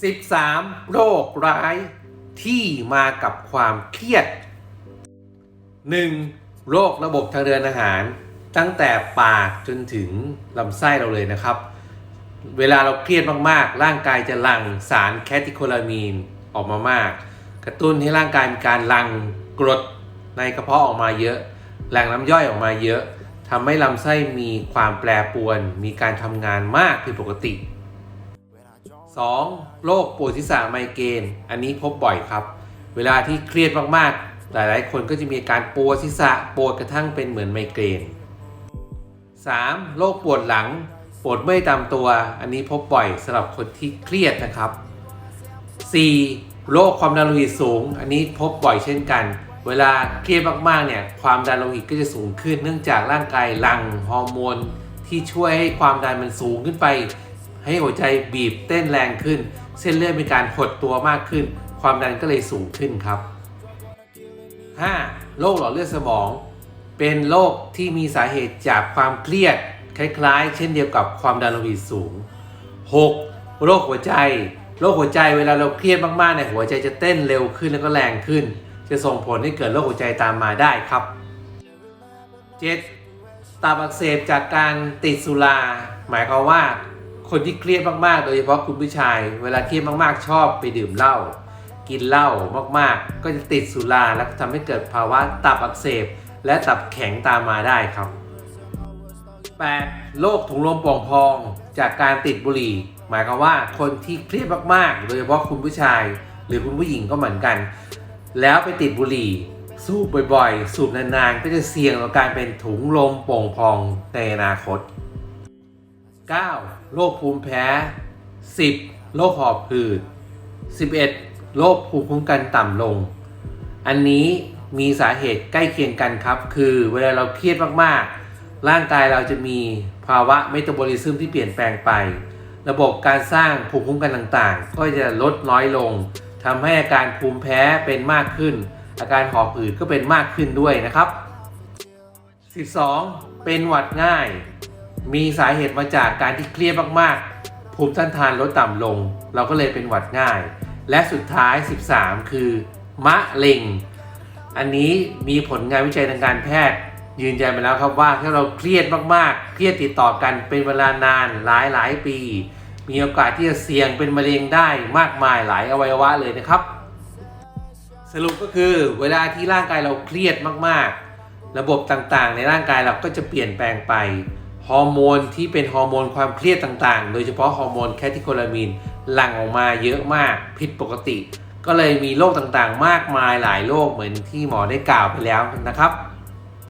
13 โรคร้ายที่มากับความเครียด 1. โรคระบบทางเดินอาหาร ตั้งแต่ปากจนถึงลำไส้เราเลยนะครับ เวลาเราเครียดมากๆ ร่างกายจะหลั่งสารแคทิโคลามีนออกมามาก กระตุ้นให้ร่างกายมีการหลั่งกรดในกระเพาะออกมาเยอะ แหล่งน้ำย่อยออกมาเยอะทำให้ลำไส้มีความแปรปรวน มีการทำงานมากผิดปกติ 2. โรคปวดศีรษะไมเกรนอันนี้พบบ่อยครับ เวลาที่เครียดมากๆ หลายๆ คนก็จะมีอาการปวดศีรษะปวดกระทั่งเป็นเหมือนไมเกรน 3. โรคปวดหลัง ปวดเมื่อยตามตัว อันนี้พบบ่อยสำหรับคนที่เครียดนะครับ 4. โรคความดันโลหิตสูง อันนี้พบบ่อยเช่นกัน เวลาเครียดมากๆเนี่ยความดันโลหิตก็จะสูงขึ้น เนื่องจากร่างกายหลั่งฮอร์โมนที่ช่วยให้ความดันมันสูงขึ้นไป ให้หัวใจบีบเต้นแรงขึ้น เส้นเลือดมีการหดตัวมากขึ้น ความดันก็เลยสูงขึ้นครับ 5. โรคหลอดเลือดสมอง เป็นโรคที่มีสาเหตุจากความเครียด คล้ายๆ เช่นเดียวกับความดันโลหิตสูง 6. โรคหัวใจโรคหัวใจเวลาเราเครียดมากๆเนี่ยหัวใจจะเต้นเร็วขึ้นแล้วก็แรงขึ้น จะส่งผลให้เกิดโรคหัวใจตามมาได้ครับ 7. ตับอักเสบจากการติดสุรา หมายความว่า คนที่เครียดมากๆ โดยเฉพาะคุณผู้ชาย เวลาเครียดมากๆ ชอบไปดื่มเหล้ากินเหล้ามากๆ ก็จะติดสุราแล้วก็ทำให้เกิดภาวะตับอักเสบ และตับแข็งตามมาได้ครับ 8. โรคถุงลมโป่งพอง จากการติดบุหรี่ หมายความว่าคนที่เครียดมากๆ โดยเฉพาะคุณผู้ชาย หรือคุณผู้หญิงก็เหมือนกัน แล้วไปติดบุหรี่ สูบบ่อยๆ สูบนานๆ ก็จะเสี่ยงต่อการเป็นถุงลมโป่งพองในอนาคต 9. โรคภูมิแพ้ 10. โรคหอบหืด 11. โรคภูมิคุ้มกันต่ำลง อันนี้มีสาเหตุใกล้เคียงกันครับ คือเวลาเราเครียดมากๆ ร่างกายเราจะมีภาวะเมตาบอลิซึมที่เปลี่ยนแปลงไป ระบบการสร้างภูมิคุ้มกันต่างๆ ก็จะลดน้อยลงทำให้อาการภูมิแพ้เป็นมากขึ้น อาการหอบหืดก็เป็นมากขึ้นด้วยนะครับ 12. เป็นหวัดง่าย มีสาเหตุมาจากการที่เครียดมากๆ ภูมิต้านทานลดต่ำลง เราก็เลยเป็นหวัดง่าย และสุดท้าย 13 คือ มะเร็ง อันนี้มีผลงานวิจัยทางการแพทย์ ยืนยันมาแล้วครับว่าถ้าเราเครียดมากๆ เครียดติดต่อกันเป็นเวลานานหลายหลายปี มีโอกาสที่จะเสี่ยงเป็นมะเร็งได้มากมายหลายอวัยวะเลยนะครับ สรุปก็คือเวลาที่ร่างกายเราเครียดมากๆ ระบบต่างๆ ในร่างกายเราก็จะเปลี่ยนแปลงไป ฮอร์โมนที่เป็นฮอร์โมนความเครียดต่างๆ โดยเฉพาะฮอร์โมนแคทิโคลามีนหลั่งออกมาเยอะมากผิดปกติ ก็เลยมีโรคต่างๆ มากมายหลายโรคเหมือนที่หมอได้กล่าวไปแล้วนะครับ